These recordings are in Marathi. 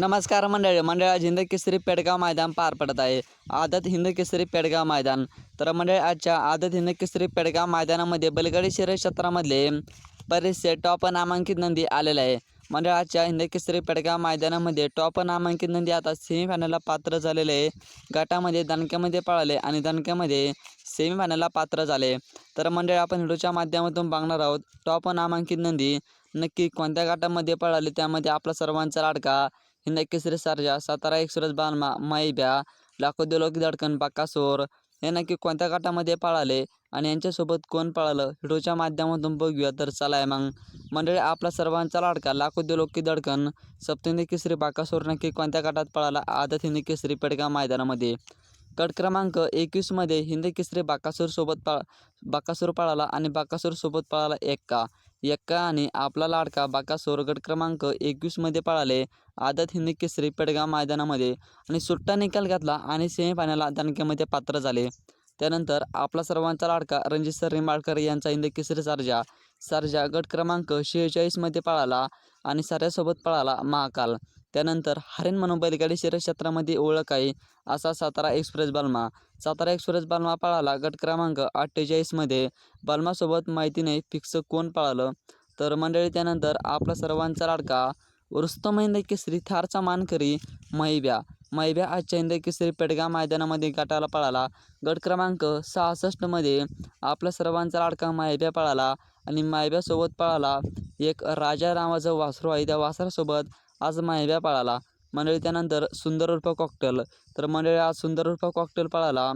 नमस्कार मंडळी मंडळ हिंद केसरी पेडगाव मैदान पार पडत आहे. आदत हिंद केसरी पेडगाव मैदान. तर मंडळी आजच्या आदत हिंद केसरी पेडगाव मैदानामध्ये बलगडी शर्यत क्षेत्रामधले बरेचसे टॉप नामांकित नंदी आलेले आहे. मंडळ आजच्या हिंद केसरी पेडगाव मैदानामध्ये टॉप नामांकित नंदी आता सेमीफायनलला पात्र झालेले आहे. गटामध्ये दणक्यामध्ये पळाले आणि दणक्यामध्ये सेमीफायनलला पात्र झाले. तर मंडळी आपण व्हिडिओच्या माध्यमातून बघणार आहोत टॉप नामांकित नंदी नक्की कोणत्या गटामध्ये पळाले त्यामध्ये आपला सर्वांचा लाडका हिंद केसरी सारजा सातारा एक्सप्रेस बालमा माईब्या लाखो दिलोक दडकन बाकासोर हे नक्की कोणत्या गटामध्ये पळाले आणि यांच्यासोबत कोण पळालं व्हिडिओच्या माध्यमातून बघूया तर चला आहे मग मंडळी आपला सर्वांचा लाडका लाखो दिलोकी दडकन सप्तहिंदी केसरी बाकासोर नक्की कोणत्या गटात पळाला आदत हिंदी केसरी पेडगाव मैदानामध्ये गट क्रमांक एकवीसमध्ये हिंदी केसरी बाकासूरसोबत पळा बाकासूर पळाला आणि बाकासूरसोबत पळाला एक्का एक्का आणि आपला लाडका बाकासूर गट क्रमांक एकवीसमध्ये पळाले. आदत हिंदी केसरी पेडगाव मैदानामध्ये आणि सुट्टा निकाल घातला आणि सेमीफायनलला दणक्यामध्ये पात्र झाले. त्यानंतर आपला सर्वांचा लाडका रणजित सर निंबाळकर यांचा हिंद केसरी सारजा. सारजा गट क्रमांक शेहेचाळीसमध्ये पळाला आणि साऱ्यासोबत पळाला महाकाल. त्यानंतर हरेन म्हणून बैलगाडी शर्यत क्षेत्रामध्ये ओळख आहे असा सातारा एक्सप्रेस बालमा. सातारा एक्सप्रेस बालमा पळाला गट क्रमांक अठ्ठेचाळीसमध्ये बालमासोबत माहिती नाही फिक्स कोण पळालं? तर मंडळी त्यानंतर आपला सर्वांचा लाडका रुस्तम हिंद केसरी थारचा मानकरी मैब्या. मैब्या आजच्या हिंद केसरी पेडगाव मैदानामध्ये गटाला पळाला. गट क्रमांक सहासष्टमध्ये आपला सर्वांचा लाडका मैब्या पळाला आणि मायब्यासोबत पळाला एक राजा रामाचं वासरू आहे. त्या वासरासोबत आज मायब्या पळाला. मंडळी त्यानंतर सुंदर उर्फ कॉकटेल तर मंडळी आज सुंदर उर्फ कॉकटेल पळाला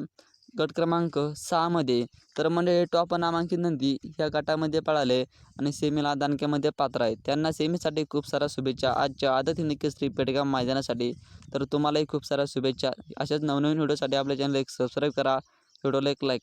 गट क्रमांक सहामध्ये तर मंडळी टॉप नामांकित नंदी ह्या गटामध्ये पळाले आणि सेमीला दानक्यामध्ये पात्र आहेत. त्यांना सेमीसाठी खूप साऱ्या शुभेच्छा. आजच्या आदत हिंदी केसरी मैदानासाठी. तर तुम्हालाही खूप साऱ्या शुभेच्छा. अशाच नवनवीन व्हिडिओसाठी आपल्या चॅनल एक सबस्क्राईब करा. व्हिडिओला एक लाईक